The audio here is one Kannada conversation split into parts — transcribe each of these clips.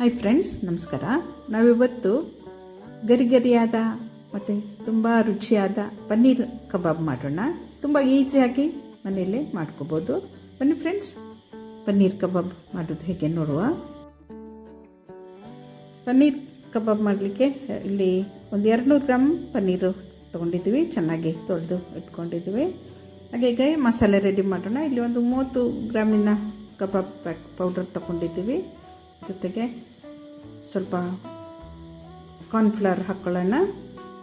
ಹಾಯ್ ಫ್ರೆಂಡ್ಸ್ ನಮಸ್ಕಾರ. ನಾವಿವತ್ತು ಗರಿ ಗರಿಯಾದ ಮತ್ತು ತುಂಬ ರುಚಿಯಾದ ಪನ್ನೀರ್ ಕಬಾಬ್ ಮಾಡೋಣ. ತುಂಬ ಈಸಿಯಾಗಿ ಮನೆಯಲ್ಲೇ ಮಾಡ್ಕೋಬೋದು. ಬನ್ನಿ ಫ್ರೆಂಡ್ಸ್ ಪನ್ನೀರ್ ಕಬಾಬ್ ಮಾಡೋದು ಹೇಗೆ ನೋಡುವ. ಪನ್ನೀರ್ ಕಬಾಬ್ ಮಾಡಲಿಕ್ಕೆ ಇಲ್ಲಿ ಒಂದು ಎರಡುನೂರು ಗ್ರಾಮ್ ಪನ್ನೀರು ತೊಗೊಂಡಿದ್ದೀವಿ. ಚೆನ್ನಾಗಿ ತೊಳೆದು ಇಟ್ಕೊಂಡಿದ್ದೀವಿ. ಹಾಗೆ ಈಗ ಮಸಾಲೆ ರೆಡಿ ಮಾಡೋಣ. ಇಲ್ಲಿ ಒಂದು ಮೂವತ್ತು ಗ್ರಾಮಿನ ಕಬಾಬ್ ಪ್ಯಾಕ್ ಪೌಡರ್ ತೊಗೊಂಡಿದ್ದೀವಿ. ಜೊತೆಗೆ ಸ್ವಲ್ಪ ಕಾರ್ನ್ಫ್ಲವರ್ ಹಾಕ್ಕೊಳ್ಳೋಣ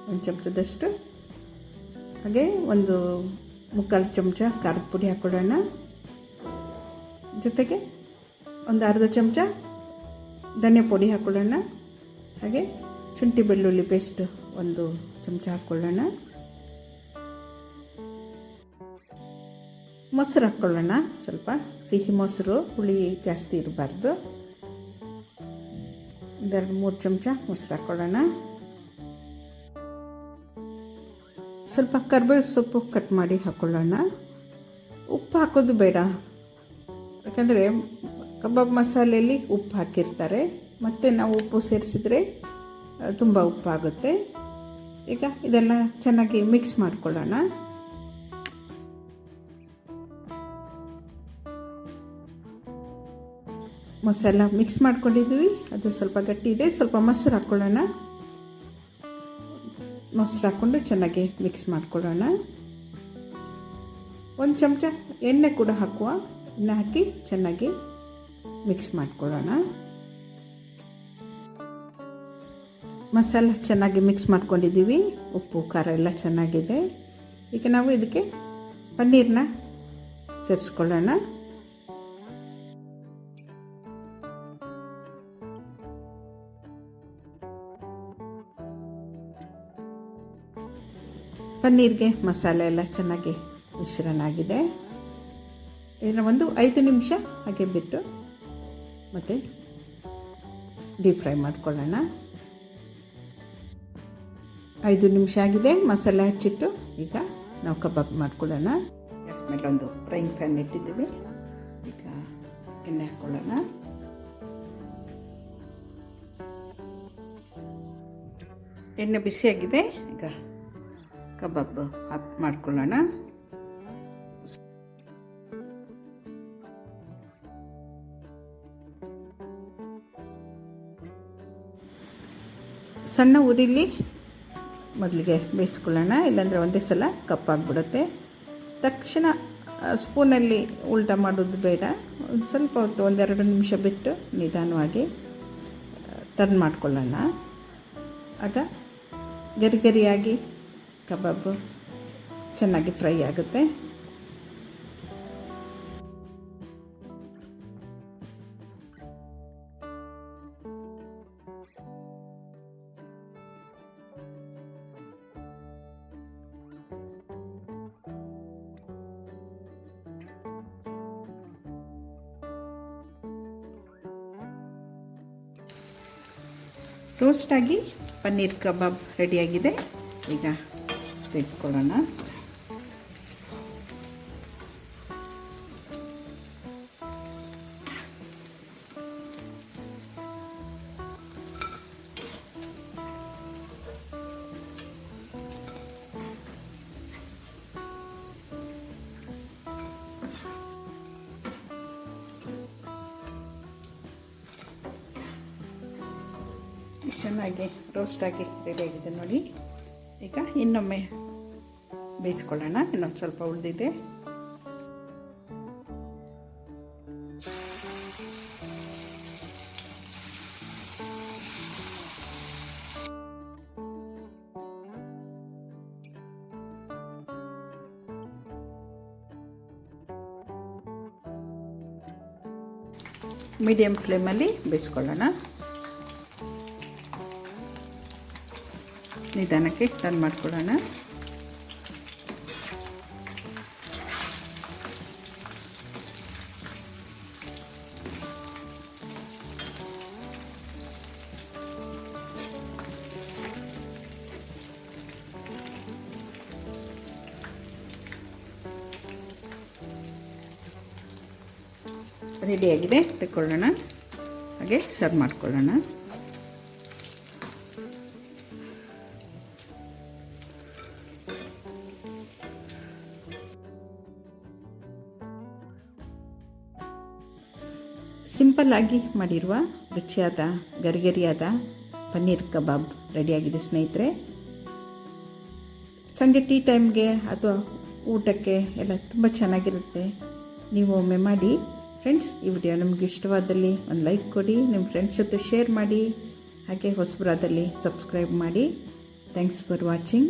ಒಂದು ಚಮಚದಷ್ಟು. ಹಾಗೆ ಒಂದು ಮುಕ್ಕಾಲು ಚಮಚ ಖಾರದ ಪುಡಿ ಹಾಕ್ಕೊಳ್ಳೋಣ ಜೊತೆಗೆ ಒಂದು ಅರ್ಧ ಚಮಚ ಧನಿಯಾ ಪುಡಿ ಹಾಕ್ಕೊಳ್ಳೋಣ ಹಾಗೆ ಶುಂಠಿ ಬೆಳ್ಳುಳ್ಳಿ ಪೇಸ್ಟ್ ಒಂದು ಚಮಚ ಹಾಕ್ಕೊಳ್ಳೋಣ ಮೊಸರು ಹಾಕ್ಕೊಳ್ಳೋಣ ಸ್ವಲ್ಪ ಸಿಹಿ ಮೊಸರು, ಹುಳಿ ಜಾಸ್ತಿ ಇರಬಾರ್ದು. ಒಂದೆರಡು ಮೂರು ಚಮಚ ಮೊಸರು ಹಾಕ್ಕೊಳ್ಳೋಣ. ಸ್ವಲ್ಪ ಕರ್ಬೇವು ಸೊಪ್ಪು ಕಟ್ ಮಾಡಿ ಹಾಕ್ಕೊಳ್ಳೋಣ. ಉಪ್ಪು ಹಾಕೋದು ಬೇಡ. ಯಾಕಂದರೆ ಕಬಾಬ್ ಮಸಾಲೆಯಲ್ಲಿ ಉಪ್ಪು ಹಾಕಿರ್ತಾರೆ. ಮತ್ತು ನಾವು ಉಪ್ಪು ಸೇರಿಸಿದ್ರೆ ತುಂಬ ಉಪ್ಪಾಗುತ್ತೆ. ಈಗ ಇದೆಲ್ಲ ಚೆನ್ನಾಗಿ ಮಿಕ್ಸ್ ಮಾಡ್ಕೊಳ್ಳೋಣ. ಮಸಾಲ ಮಿಕ್ಸ್ ಮಾಡ್ಕೊಂಡಿದ್ವಿ ಅದು ಸ್ವಲ್ಪ ಗಟ್ಟಿ ಇದೆ. ಸ್ವಲ್ಪ ಮೊಸರು ಹಾಕ್ಕೊಳ್ಳೋಣ ಮೊಸರು ಹಾಕ್ಕೊಂಡು ಚೆನ್ನಾಗಿ ಮಿಕ್ಸ್ ಮಾಡ್ಕೊಳ್ಳೋಣ. ಒಂದು ಚಮಚ ಎಣ್ಣೆ ಕೂಡ ಹಾಕುವ. ಎಣ್ಣೆ ಹಾಕಿ ಚೆನ್ನಾಗಿ ಮಿಕ್ಸ್ ಮಾಡ್ಕೊಳ್ಳೋಣ. ಮಸಾಲ ಚೆನ್ನಾಗಿ ಮಿಕ್ಸ್ ಮಾಡ್ಕೊಂಡಿದ್ದೀವಿ. ಉಪ್ಪು, ಖಾರ ಎಲ್ಲ ಚೆನ್ನಾಗಿದೆ. ಈಗ ನಾವು ಇದಕ್ಕೆ ಪನ್ನೀರನ್ನ ಸೇರಿಸ್ಕೊಳ್ಳೋಣ. ಪನ್ನೀರ್ಗೆ ಮಸಾಲೆ ಎಲ್ಲ ಚೆನ್ನಾಗಿ ಮಿಶ್ರಣ ಆಗಿದೆ ಇದನ್ನು ಒಂದು ಐದು ನಿಮಿಷ ಹಾಗೆ ಬಿಟ್ಟು ಮತ್ತು ಡೀಪ್ ಫ್ರೈ ಮಾಡ್ಕೊಳ್ಳೋಣ. ಐದು ನಿಮಿಷ ಆಗಿದೆ, ಮಸಾಲೆ ಹಚ್ಚಿಟ್ಟು ಈಗ ನಾವು ಕಬಾಬ್ ಮಾಡ್ಕೊಳ್ಳೋಣ. ಗ್ಯಾಸ್ ಮೇಲೆ ಒಂದು ಫ್ರೈಯಿಂಗ್ ಫ್ಯಾನ್ ಇಟ್ಟಿದ್ದೀವಿ. ಈಗ ಎಣ್ಣೆ ಹಾಕ್ಕೊಳ್ಳೋಣ ಎಣ್ಣೆ ಬಿಸಿಯಾಗಿದೆ. ಈಗ ಕಬಾಬ್ ಹಾಕ್ ಮಾಡ್ಕೊಳ್ಳೋಣ. ಸಣ್ಣ ಉರಿಲಿ ಮೊದಲಿಗೆ ಬೇಯಿಸ್ಕೊಳ್ಳೋಣ, ಇಲ್ಲಾಂದರೆ ಒಂದೇ ಸಲ ಕಪ್ಪಾಗ್ಬಿಡುತ್ತೆ. ತಕ್ಷಣ ಸ್ಪೂನಲ್ಲಿ ಉಲ್ಟ ಮಾಡೋದು ಬೇಡ. ಒಂದು ಸ್ವಲ್ಪ ಹೊತ್ತು, ಒಂದೆರಡು ನಿಮಿಷ ಬಿಟ್ಟು ನಿಧಾನವಾಗಿ ಟರ್ನ್ ಮಾಡ್ಕೊಳ್ಳೋಣ. ಆಗ ಗರಿ ಗರಿಯಾಗಿ ಕಬಾಬು ಚೆನ್ನಾಗಿ ಫ್ರೈ ಆಗುತ್ತೆ. ರೋಸ್ಟಾಗಿ ಪನ್ನೀರ್ ಕಬಾಬ್ ರೆಡಿಯಾಗಿದೆ ಈಗ ತೆಗೆದುಕೊಳ್ಳೋಣ. ಚೆನ್ನಾಗಿ ರೋಸ್ಟಾಗಿ ರೆಡಿಯಾಗಿದೆ ನೋಡಿ. ಈಗ ಇನ್ನೊಮ್ಮೆ ಬೇಯಿಸ್ಕೊಳ್ಳೋಣ ಇನ್ನೊಂದು ಸ್ವಲ್ಪ ಉಳಿದಿದೆ. ಮೀಡಿಯಮ್ ಫ್ಲೇಮಲ್ಲಿ ಬೇಯಿಸ್ಕೊಳ್ಳೋಣ. ನಿಧಾನಕ್ಕೆ ಟರ್ನ್ ಮಾಡ್ಕೊಳ್ಳೋಣ. ರೆಡಿಯಾಗಿದೆ ತಗೊಳ್ಳೋಣ ಹಾಗೆ ಸರ್ವ್ ಮಾಡ್ಕೊಳ್ಳೋಣ. ಸಿಂಪಲ್ಲಾಗಿ ಮಾಡಿರುವ ರುಚಿಯಾದ, ಗರಿಗರಿಯಾದ ಪನ್ನೀರ್ ಕಬಾಬ್ ರೆಡಿಯಾಗಿದೆ ಸ್ನೇಹಿತರೆ. ಸಂಜೆ ಟೀ ಟೈಮ್ಗೆ ಅಥವಾ ಊಟಕ್ಕೆ ಎಲ್ಲ ತುಂಬ ಚೆನ್ನಾಗಿರುತ್ತೆ. ನೀವು ಒಮ್ಮೆ ಮಾಡಿ ಫ್ರೆಂಡ್ಸ್, ಈ ವಿಡಿಯೋ ನಿಮ್ಗೆ ಇಷ್ಟವಾದಲ್ಲಿ ಒಂದು ಲೈಕ್ ಕೊಡಿ, ನಿಮ್ಮ ಫ್ರೆಂಡ್ಸ್ ಜೊತೆ ಶೇರ್ ಮಾಡಿ, ಹಾಗೆ ಹೊಸಬರಾದಲ್ಲಿ ಸಬ್ಸ್ಕ್ರೈಬ್ ಮಾಡಿ. Thanks for watching.